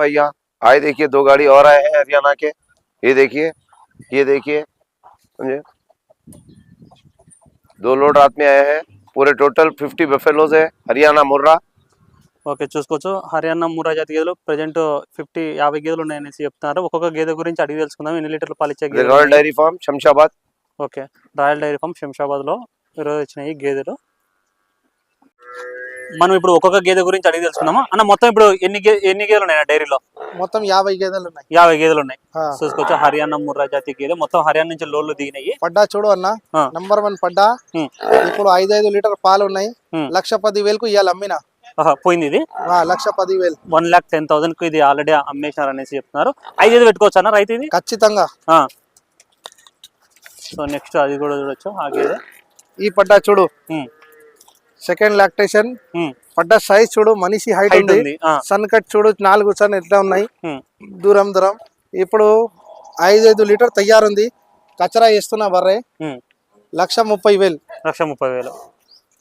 भैया आए देखिए दो गाड़ी और आए हैं हरियाणा के ये देखिए ये देखिए समझे दो लोड रात में आए हैं पूरे टोटल फिफ्टी बफेलोज है हरियाणा मुर्रा ఓకే చూసుకోవచ్చు హర్యానా మూరా జాతి గేదెలు ప్రజెంట్ ఫిఫ్టీ యాభై గేదెలు ఉన్నాయనేసి చెప్తున్నారు ఒక్కొక్క గేదె గురించి అడిగి తెలుసుకుందాం ఎన్ని లీటర్లు పాలు ఇచ్చే గేదెలు रॉयल ఉన్నాయి. Dairy farm Shamshabad okay royal dairy farm Shamshabad లో ఈరోజు వచ్చినాయి గేదెలు మనం ఇప్పుడు ఒక్కొక్క గేదె గురించి అడిగి తెలుసుకుందామా? అన్న మొత్తం ఇప్పుడు ఎన్ని గే ఎన్ని గేదెలు ఉన్నాయి డైరీలో? మొత్తం యాభై గేదెలు ఉన్నాయి. యాభై గేదెలు ఉన్నాయి. చూసుకోవచ్చు. హర్యానా ముర్రా జాతి గేదె. మొత్తం హర్యానా నుంచి లోన్లు దిగినాయి. పడ్డా చూడు అన్న. నంబర్ వన్ పడ్డా. ఇప్పుడు ఐదు ఐదు లీటర్ పాలు ఉన్నాయి. లక్ష పది వేలకు ఇవాళ అమ్మిన పోయింది ఇది? ఆ, లక్ష పది వేలు వన్ ల్యాక్ టెన్ థౌసండ్కు ఇది ఆల్రెడీ అమ్మేసినారు అనేసి చెప్తున్నారు. ఐదు ఐదు పెట్టుకోవచ్చు అన్న రైతు ఇది? ఖచ్చితంగా. సో నెక్స్ట్ అది కూడా చూడొచ్చు ఆ గేదె. ఈ పడ్డా చూడు. సెకండ్ లాక్టేషన్ ఉమ్, పడ్డా సైజ్ చూడు మనిషి హైట్ ఉంది. సన్ కట్ చూడు నాలుగు సన్ ఎట్లా ఉన్నాయి? ఉమ్, దూరం దూరం. ఇప్పుడు ఐదు ఐదు లీటర్ తయారుంది కచరా వేస్తున్నా బర్రే. ఉమ్. లక్ష ముప్పై వేలు. లక్ష ముప్పై వేలు.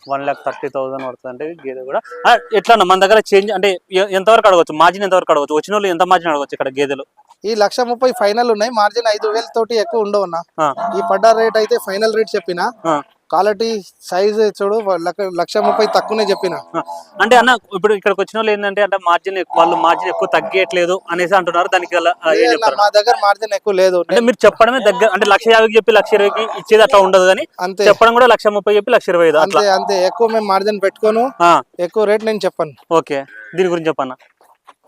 వన్ ల్యాక్ థర్టీ థౌసండ్ పడుతుంది అంటే గేదె కూడా ఎట్లా మన దగ్గర చేంజ్ అంటే ఎంతవరకు అడగవచ్చు మార్జిన్ ఎంతవరకు అడగవచ్చు వచ్చిన వాళ్ళు ఎంత మార్జిన్ అడగవచ్చు ఇక్కడ గేదెలు ఈ లక్ష ముప్పై ఫైనల్ ఉన్నాయి. మార్జిన్ ఐదు వేల తోటి ఎక్కువ ఉండవు అన్న. ఈ పడ్డా రేట్ అయితే ఫైనల్ రేట్ చెప్పిన క్వాలిటీ సైజ్ చూడు లక్ష- ముప్పై తక్కువనే చెప్పిన. అంటే అన్న ఇప్పుడు ఇక్కడికి వచ్చిన వాళ్ళు ఏంటంటే అంటే మార్జిన్ వాళ్ళు మార్జిన్ ఎక్కువ తగ్గట్లేదు అనేసి అంటున్నారు. దానికి మా దగ్గర మార్జిన్ ఎక్కువ లేదు. అంటే మీరు చెప్పడమే దగ్గర అంటే లక్ష యాభైకి చెప్పి లక్ష ఇరవైకి ఇచ్చేది అట్లా ఉండదు కానీ అంతే. చెప్పడం కూడా లక్ష ముప్పై చెప్పి లక్ష ఇరవై అంతే అంతే. ఎక్కువ మేము మార్జిన్ పెట్టుకోను. ఎక్కువ రేట్ నేను చెప్పను. ఓకే. దీని గురించి చెప్పన్న?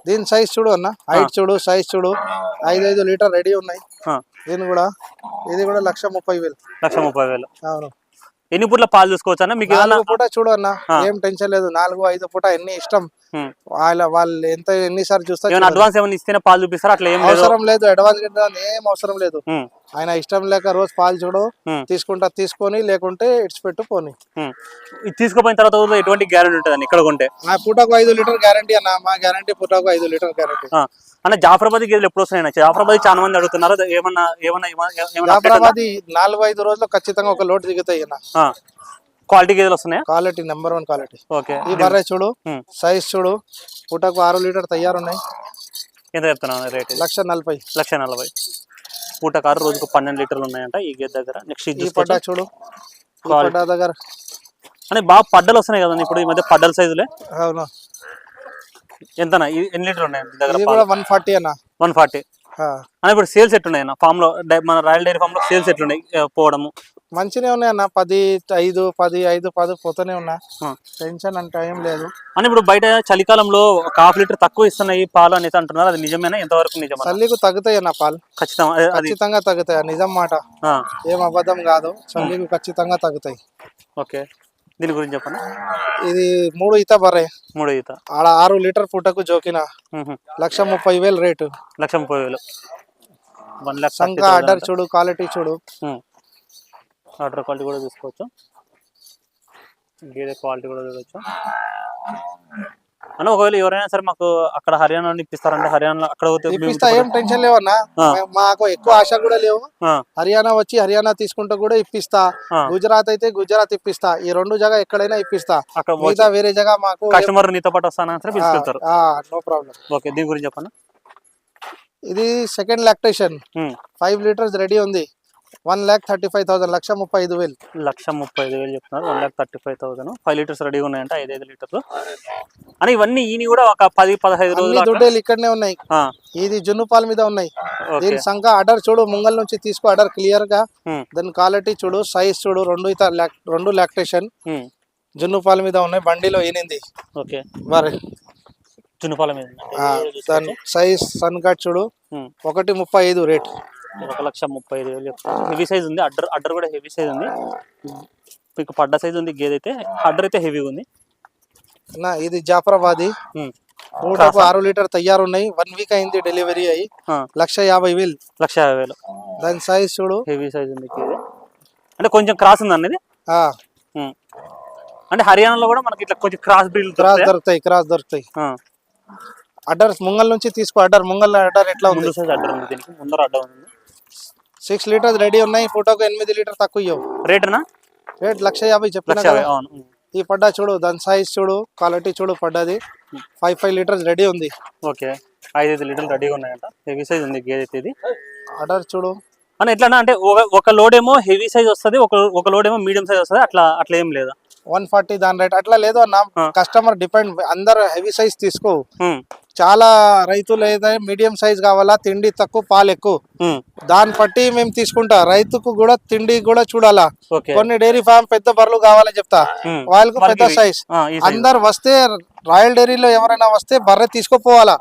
దీని సైజ్ చూడు అన్న. హైట్ చూడు సైజ్ చూడు. ఐదు ఐదు లీటర్ రెడీ ఉన్నాయి. దీని కూడా ఇది కూడా లక్ష ముప్పై వేలు. లక్ష ముప్పై వేలు. అవును. ఎన్ని పూట్ల పాలు చూసుకోవచ్చు అన్న మీకు నాలుగు పూట చూడు అన్న ఆ. ఏం టెన్షన్ లేదు నాలుగు ఐదు పూట ఎన్ని ఇష్టం. వాళ్ళ వాళ్ళు ఎంత ఎన్నిసార్లు చూస్తా ఏమైనా చూడండి. అడ్వాన్స్ ఏమైనా ఇస్తేనే పాలు చూపిస్తారా? అట్లా ఏం అవసరం లేదు అడ్వాన్స్ ఏం అవసరం లేదు. ఆయన ఇష్టం లేక రోజు పాలు చూడు తీసుకుంటా తీసుకొని లేకుంటే ఇడిచిపెట్టు పోని. తీసుకుపోయిన తర్వాత ఎటువంటి గ్యారెంటీ ఉంటుంది ఇక్కడ కొంటే? మా పూటకు ఐదు లీటర్ గ్యారంటీ అన్న మా గ్యారంటీ పూటకు ఐదు లీటర్ గ్యారంటీ ఆ. అన్న జాఫరాబాద్ గేదెలు ఎప్పుడు వస్తున్నాయి? జాఫరాబాద్ చాలా మంది అడుగుతున్నారు ఏమన్నా ఏమన్నా? జాఫరాబాద్ నాలుగు ఐదు రోజుల్లో ఖచ్చితంగా ఒక లోడ్ దిగుతాయి అన్న. ఆ. క్వాలిటీ గేదెలు వస్తున్నాయా? Quality number one quality okay. ఈ బర్రె చూడు. సైజ్ చూడు పూటకు ఆరు లీటర్ తయారున్నాయి. ఎంత చెప్తున్నాను రేట్? లక్ష నలభై. లక్ష నలభై. పూట కారు రోజుకు పన్నెండు లీటర్లు ఉన్నాయంట ఈ గేదె దగ్గర. నెక్స్ట్ ఈ పడ్డా. చూడు. పడ్డా దగ్గర. అంటే బాగా పడ్డలు వస్తున్నాయి కదండి ఇప్పుడు ఈ మధ్య పడ్డల సైజులే అవును. ఎంతనా? ఎన్ని లీటర్లు ఉన్నాయి దగ్గర వన్ ఫార్టీ అన్న. One forty. అన్న ఇప్పుడు సేల్స్ ఎట్లున్నాయి అన్న? ఫామ్లో మన రాయల్ డైరీ ఫామ్లో సేల్స్ ఎట్లున్నాయి పోవడము? మంచినే ఉన్నాయి అన్న పది ఐదు పది ఐదు పది పోతూనే ఉన్నా. టెన్షన్ అంటే ఏం లేదు. అని ఇప్పుడు బయట చలికాలంలో ఒక హాఫ్ లీటర్ తక్కువ ఇస్తున్నాయి పాలు అనేసి అంటున్నారు. అది నిజమేనా? ఎంతవరకు నిజమా? చల్లికు తగ్గుతాయి అన్న పాలు. ఖచ్చితం అది- అది. ఖచ్చితంగా తగ్గుతాయి నిజం మాట. ఏం అబద్ధం కాదు. చల్లికు ఖచ్చితంగా తగ్గుతాయి. ఓకే. దీని గురించి చెప్పండి. ఇది మూడు ఈత బర్రె మూడు ఈత. ఆడ ఆరు లీటర్ పూటకు జోకిన. లక్ష ముప్పై వేలు రేటు. లక్ష ముప్పై వేలు. వన్ సంఖ ఆర్డర్ చూడు క్వాలిటీ చూడు. ఆర్డర్ క్వాలిటీ కూడా చూసుకోవచ్చు. గేదె క్వాలిటీ కూడా చూడవచ్చు అన్న ఒకవేళ ఎవరైనా సరే మాకు అక్కడ హర్యానా నుండి ఇప్పిస్తారంటే హర్యానా అక్కడ ఇప్పిస్తా ఏం టెన్షన్ లేవన్నా? మాకు ఎక్కువ ఆశ కూడా లేవు. హర్యానా వచ్చి హర్యానా తీసుకుంటూ కూడా ఇప్పిస్తా. గుజరాత్ అయితే గుజరాత్ ఇప్పిస్తా. ఈ రెండు జగ ఎక్కడైనా ఇప్పిస్తా. మిగతా వేరే జగ మాకు కస్టమర్ నీతో పాటు వస్తానని సరే పిలుచుకెళ్తారు నో ప్రాబ్లం. ఓకే దీని గురించి చెప్పండి. ఇది second lactation. Five litres ready ఉంది. One lakh thirty five thousand lakh ముప్పై ఐదు వేలు. లక్ష ముప్పై ఐదు వేలు చెప్తున్నారు. One lakh thirty five thousand. Five litres రెడీగా ఉన్నాయంట ఐదు ఐదు లీటర్లు. అని ఇవన్నీ ఈయన కూడా ఒక పది పదహైదు రోజులు దుడ్డేలు ఇక్కడనే ఉన్నాయి. ఇది జున్ను పాల మీద ఉన్నాయి. దీని సంఖ ఆర్డర్ చూడు ముంగల్ నుంచి తీసుకో ఆర్డర్ క్లియర్గా. దాని క్వాలిటీ చూడు సైజ్ చూడు రెండు రెండు లాక్టేషన్ ఉమ్, జున్ను పాల మీద ఉన్నాయి బండిలో ఏనింది ఓకే. మరి చునుపాల మీద. సైజ్ సన్ కట్ చూడు. ఒకటి ముప్పై ఐదు రేట్. ఒక లక్ష ముప్పై ఐదు వేలు హెవీ సైజ్ ఉంది. అడ్డర్ అడ్డర్ కూడా హెవీ సైజ్ ఉంది. మీకు పడ్డ సైజ్ ఉంది గేదె అయితే అడ్డర్ అయితే హెవీగా ఉంది. నా ఇది జాఫరాబాది. నూటకు ఆరు లీటర్ తయారు ఉన్నాయి వన్ వీక్ అయింది డెలివరీ అయ్యి. లక్ష యాభై వేలు. లక్ష యాభై వేలు. దాని సైజ్ చూడు. హెవీ సైజ్ ఉంది గేదె. అంటే కొంచెం క్రాస్ ఉంది ఉమ్. అంటే హర్యానాలో కూడా మనకి ఇట్లా కొంచెం క్రాస్ బ్రీడ్ క్రాస్ దొరుకుతాయి? క్రాస్ దొరుకుతాయి. అడ్డర్ ముంగల్ నుంచి తీసుకో. అడ్డర్ ముంగల్ అడ్డర్ ఎట్లా ఉంది? అడ్డర్ ఉంది దీనికి. ముందర అడ్డర్ ఉంది. సిక్స్ లీటర్స్ రెడీ ఉన్నాయి. ఫోటోకు ఎనిమిది లీటర్ తక్కువ ఇవ్వవు రేటనా? రేట్ లక్ష యాభై చెప్పిన. ఈ పడ్డా చూడు దాని సైజ్ చూడు క్వాలిటీ చూడు పడ్డది. ఫైవ్ ఫైవ్ లీటర్స్ రెడీ ఉంది. ఓకే. ఐదు లీటర్లు రెడీగా ఉన్నాయంట. హెవీ సైజ్ ఉంది గేదె అయితే ఇది ఆర్డర్ చూడు. అని ఎట్లా అంటే ఒక లోడ్ ఏమో హెవీ సైజ్ వస్తుంది ఒక ఒక లోడ్ ఏమో మీడియం సైజ్ వస్తుంది అట్లా అట్లా ఏం లేదా? వన్ ఫార్టీ దాని రేట్ అట్లా లేదు అన్న. కస్టమర్ డిపెండ్ అందరు హెవీ సైజ్ తీసుకో చాలా రైతులు ఏదైనా మీడియం సైజ్ కావాలా తిండి తక్కువ పాలు ఎక్కువ. దాన్ని బట్టి మేము తీసుకుంటా. రైతుకు కూడా తిండి కూడా చూడాలా. కొన్ని డైరీ ఫార్మ్ పెద్ద బర్రెలు కావాలని చెప్తా. వాళ్ళకు పెద్ద. సైజ్. అందరు వస్తే రాయల్ డైరీలో ఎవరైనా వస్తే బర్రె తీసుకోపోవాలా.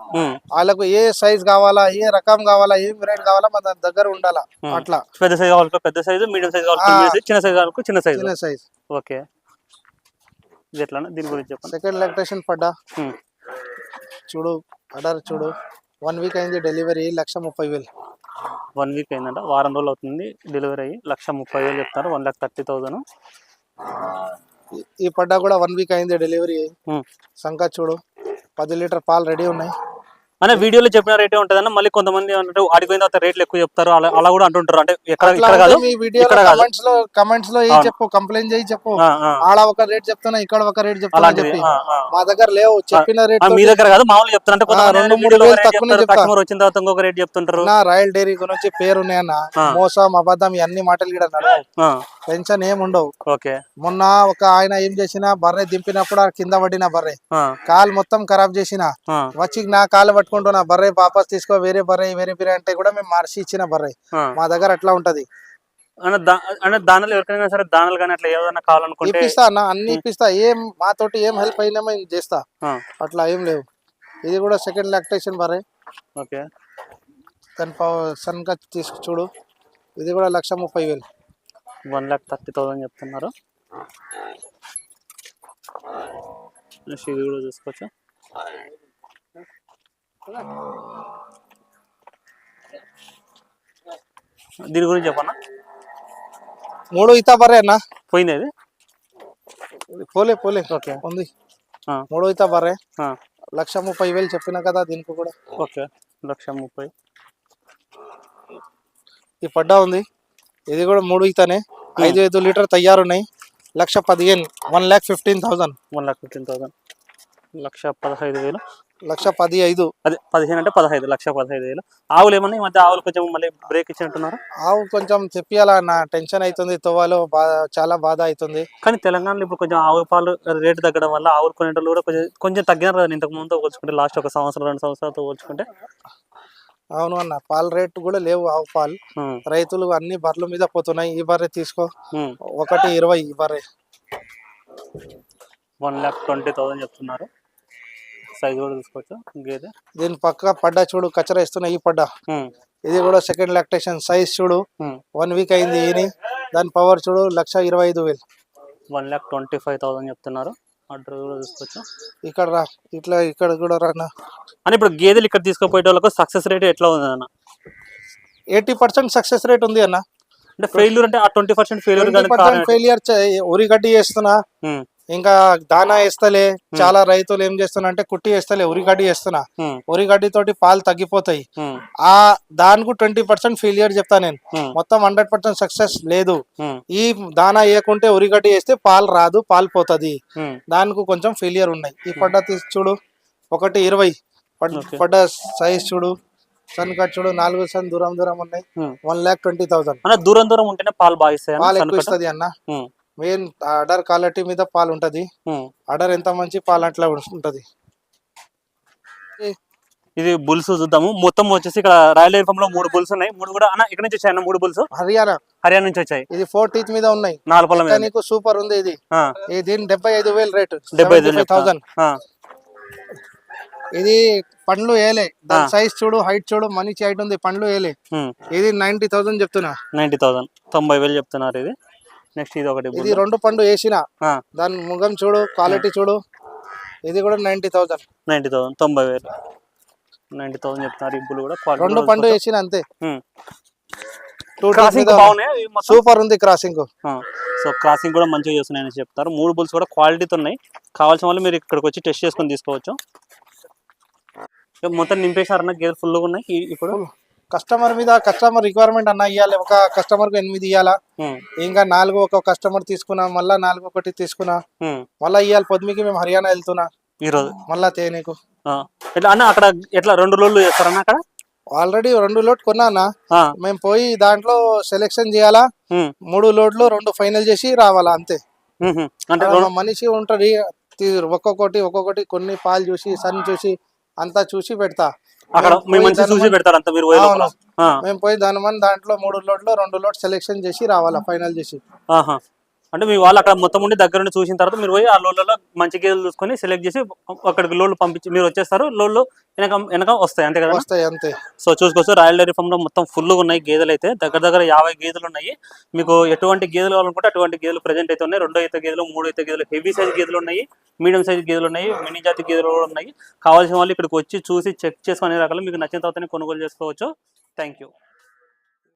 వాళ్ళకు ఏ సైజ్ కావాలా ఏ రకం కావాలా ఏ రేట్ కావాలా మన దాని దగ్గర ఉండాలా. అట్లా. పెద్ద సైజ్ కావాలి పెద్ద సైజు మీడియం సైజ్ కావాలి చిన్న సైజ్ కావాలి చిన్న సైజ్. చిన్న సైజ్. ఓకే. దీని గురించి సెకండ్ ఎలక్ట్రేషన్ పడ్డా? చూడు ఆర్డర్ చూడు. వన్ వీక్ అయింది డెలివరీ లక్ష ముప్పై వేలు. వన్ వీక్ అయిందంట. వారం రోజులు అవుతుంది డెలివరీ అయ్యి. లక్ష ముప్పై వేలు చెప్తారు. వన్ లాక్ థర్టీ థౌసండ్ ఈ- పడ్డా కూడా వన్ వీక్ అయింది డెలివరీ. సంకా చూడు. పది లీటర్ పాలు రెడీ ఉన్నాయి. అనే వీడియోలో చెప్పిన రేటే ఉంటుందన్న మళ్ళీ కొంతమంది అంటే ఆడిపోయిన తర్వాత రేట్లు ఎక్కువ చెప్తారు అలా అలా కూడా అంటుంటారు. అంటే ఎక్కడ ఇక్కడ కాదు ఇక్కడ. కమెంట్స్లో కమెంట్స్లో ఏ అవును. చెప్పు కంప్లైంట్ చేయి చెప్పు. ఆడ ఒక రేట్ చెప్తున్నా ఇక్కడ ఒక రేట్ చెప్తున్నా చెప్పి. మా దగ్గర లేవు చెప్పిన రేట్ మీ దగ్గర కాదు మామూలు చెప్తారు అంటే రెండు మూడు. కస్టమర్ వచ్చిన తర్వాత ఇంకొక రేట్ చెప్తుంటారు. నా రాయల్ డైరీ గురించి పేరున్నాయన్న. ఆ. మోసం అబద్ధం ఇవన్నీ మాటలు కూడా టెన్షన్ ఏం ఉండవు. ఓకే. మొన్న ఒక ఆయన ఏం చేసిన బర్రె దింపినప్పుడు కింద పడిన బర్రె. కాలు మొత్తం ఖరాబ్ చేసిన వచ్చి నా కాలు పట్టుకుంటున్నా బర్రె వాపస్ తీసుకో వేరే బర్రె వేరే బర్రె అంటే కూడా మేము మార్చి ఇచ్చిన బర్రె. మా దగ్గర అట్లా ఉంటది. అన్న దానాలు ఎవరికైనా సరే దానాలు కానీ అట్లా ఏదైనా కావాలనుకుంటే ఇప్పిస్తా అన్న అన్ని ఇప్పిస్తా. ఏం మాతోటి ఏం హెల్ప్ అయినా మేము చేస్తా. అట్లా ఏం లేవు. ఇది కూడా సెకండ్ లాక్టేషన్ బర్రె. ఓకే. దాని సన్గా తీసుకు చూడు. ఇది కూడా లక్ష ముప్పై వేలు. వన్ ల్యాక్ థర్టీ థౌసండ్ చెప్తున్నారు. ఇది కూడా చూసుకోవచ్చు? దీని గురించి చెప్పన్నా? మూడు ఇతా బర్రె అన్న. పోయింది అది పోలే పోలే. ఓకే. ఉంది. మూడు ఇతా బర్రె ఆ, లక్ష ముప్పై వేలు చెప్పిన కదా దీనికి కూడా. ఓకే. లక్ష ముప్పై. ఈ పడ్డా ఉంది. ఇది కూడా మూడు ఇతనే ఐదు ఐదు లీటర్ తయారున్నాయి లక్ష పదిహేను one lakh fifteen thousand. One lakh fifteen thousand. Lakh పదహైదు వేలు. లక్ష పది ఐదు అదే పదిహేను అంటే పదహైదు లక్ష పదహైదు వేలు. ఆవులు ఏమన్నా ఈ మధ్య ఆవులు కొంచెం మళ్ళీ బ్రేక్ ఇచ్చినట్టున్నారు? ఆవు కొంచెం తెప్పియాలా నా టెన్షన్ అవుతుంది తోవాలో చాలా బాధ అవుతుంది కానీ తెలంగాణలో ఇప్పుడు కొంచెం ఆవు పాలు రేటు తగ్గడం వల్ల ఆవులు కొనేటోళ్ళు కూడా కొంచెం కొంచెం తగ్గినారు కదా ఇంతకు ముందు పోల్చుకుంటే లాస్ట్ ఒక సంవత్సరం రెండు సంవత్సరాలతో పోల్చుకుంటే. అవును అన్న పాల రేట్ కూడా లేవు ఆవు పాలు. రైతులు అన్ని బర్రెల మీద పోతున్నాయి. ఈ బర్రె తీసుకో. ఒకటి ఇరవై ఈ బర్రె. వన్ ల్యాక్ ట్వంటీ థౌసండ్ చెప్తున్నారు. సైజ్ కూడా చూసుకోవచ్చు గేదె దీని పక్క పడ్డా చూడు కచరా ఇస్తున్నా ఈ పడ్డా. ఇది కూడా సెకండ్ లాక్టేషన్ సైజ్ చూడు. వన్ వీక్ అయింది ఈని దాని పవర్ చూడు లక్ష ఇరవై ఐదు వేలు. One lakh twenty five thousand చెప్తున్నారు ఆర్డర్ కూడా చూసుకోవచ్చు ఇక్కడ రా ఇట్లా ఇక్కడ కూడా రానా అని ఇప్పుడు గేదెలు ఇక్కడ తీసుకుపోయే వాళ్ళకు సక్సెస్ రేట్ ఎట్లా ఉంది అన్న? ఎయిటీ పర్సెంట్ సక్సెస్ రేట్ ఉంది అన్న. అంటే ఫెయిల్యూర్ అంటే ఆ ట్వంటీ పర్సెంట్ ఫెయిల్యూర్ ఫెయిలియర్ ఉరి గడ్డి వేస్తున్నా ఉమ్, ఇంకా దానా వేస్తలే చాలా రైతులు ఏం చేస్తున్నా అంటే కుట్టి వేస్తలే ఉరి గడ్డి వేస్తున్నా. ఉమ్, ఉరి గడ్డి తోటి పాలు తగ్గిపోతాయి. ఆ దానికి ట్వంటీ పర్సెంట్ ఫెయిలియర్ చెప్తా నేను. మొత్తం హండ్రెడ్ పర్సెంట్ సక్సెస్ లేదు. ఈ దానా వేయకుంటే ఉరిగడ్డి వేస్తే పాలు రాదు పాలు పోతుంది. దానికి కొంచెం ఫెయిలియర్ ఉన్నాయి. ఈ పడ్డ తీసి చూడు ఒకటి ఇరవై. పడ్డ సైజ్ చూడు సన్ కట్ చూడు నాలుగు సన్ దూరం దూరం ఉన్నాయి. One lakh twenty thousand. దూరం దూరం ఉంటేనే పాలు బాగా పాలు ఎక్కువ? ఇస్తుంది అన్న. మెయిన్ అడర్ క్వాలిటీ మీద పాలు ఉంటది. అడర్ ఎంత మంచి పాలు అట్లా ఉంటది ఇది బుల్స్ చూద్దాము. మొత్తం వచ్చేసి ఇక్కడ రాయల్లో మూడు బుల్స్ ఉన్నాయి. మూడు కూడా అన్న ఇక్కడ నుంచి వచ్చాయి అన్న మూడు బుల్స్? హర్యానా. హర్యానా నుంచి వచ్చాయి. ఇది ఫోర్ టీత్ మీద ఉన్నాయి. నాలుగు నీకు సూపర్ ఉంది ఇది. దీని డెబ్బై ఐదు వేలు రేటు. డెబ్బై ఐదు థౌసండ్. ఇది పండ్లు వేయలే దాని సైజ్ చూడు హైట్ చూడు మంచి హైట్ ఉంది పండ్లు ఉమ్, ఇది నైన్టీ థౌసండ్ చెప్తున్నా. Ninety thousand. తొంభై వేలు చెప్తున్నారు ఇది. నెక్స్ట్ ఇది ఒకటి ఇది రెండు పండు వేసిన. దాని ముఖం చూడు క్వాలిటీ చూడు. ఇది కూడా నైన్టీ థౌసండ్ నైన్టీ థౌసండ్ తొంభై వేలు. నైన్టీ థౌసండ్ చెప్తున్నారు బుల్ కూడా రెండు పండు. వేసిన అంతే. సూపర్ ఉంది క్రాసింగ్ సో క్రాసింగ్ కూడా మంచిగా చేస్తున్నాయని చెప్తారు. మూడు బుల్స్ కూడా క్వాలిటీతో ఉన్నాయి. కావాల్సిన వాళ్ళు మీరు ఇక్కడికి వచ్చి టెస్ట్ చేసుకొని తీసుకోవచ్చు. మొత్తం నింపేశారన్న గేదెలు ఫుల్గా ఉన్నాయి. ఇప్పుడు? కస్టమర్ మీద కస్టమర్ రిక్వైర్మెంట్ అన్న ఇవ్వాలి ఒక కస్టమర్కు ఎనిమిది ఇవ్వాలా ఇంకా నాలుగు ఒక కస్టమర్ తీసుకున్నా మళ్ళా నాలుగు ఒకటి తీసుకున్నా. మళ్ళా ఇవ్వాలి పొద్దుమికి మేము హర్యానా వెళ్తున్నా. ఈరోజు? మళ్ళా తేనీకు ఎట్లా అన్న అక్కడ ఎట్లా రెండు రోజులు చేస్తారన్న అక్కడ? ఆల్రెడీ రెండు లోడ్ కొన్నా ఆ, మేము పోయి దాంట్లో సెలెక్షన్ చేయాలా? మూడు లోడ్లు రెండు ఫైనల్ చేసి రావాలా అంతే. అంటే మనిషి ఉంటది ఒక్కొక్కటి ఒక్కొక్కటి కొన్ని పాలు చూసి సన్ చూసి అంతా చూసి పెడతా. అక్కడ మేము మంచి చూసి పెడతారు అంత మీరు మేము పోయి దాని మన దాంట్లో మూడు లోడ్లు రెండు లోడ్ సెలెక్షన్ చేసి రావాలా ఫైనల్ చేసి. ఆహా. అంటే మీ వాళ్ళు అక్కడ మొత్తం ఉండి దగ్గర నుండి చూసిన తర్వాత మీరు పోయి ఆ లోన్లలో మంచి గేదెలు చూసుకొని సెలెక్ట్ చేసి అక్కడికి లోన్లు పంపించి మీరు వచ్చేస్తారు. లోన్లు వెనక వెనక వస్తాయి అంతే కదా? వస్తాయి అంతే. సో చూసుకోవచ్చు రాయల్ డైరీ ఫామ్లో మొత్తం ఫుల్ ఉన్నాయి గేదెలు అయితే. దగ్గర దగ్గర యాభై గేదెలు ఉన్నాయి. మీకు ఎటువంటి గేదెలు కావాలనుకుంటే అటువంటి గేదెలు ప్రజెంట్ అయితే ఉన్నాయి. రెండో అయితే గేదెలు మూడో అయితే గేదెలు హెవీ సైజ్ గేదెలు ఉన్నాయి. మీడియం సైజ్ గేదెలు ఉన్నాయి. మినీ జాతి గేదెలు కూడా ఉన్నాయి. కావాల్సిన వాళ్ళు ఇక్కడికి వచ్చి చూసి చెక్ చేసుకునే రకాలు మీకు నచ్చిన తర్వాతనే కొనుగోలు చేసుకోవచ్చు. Thank you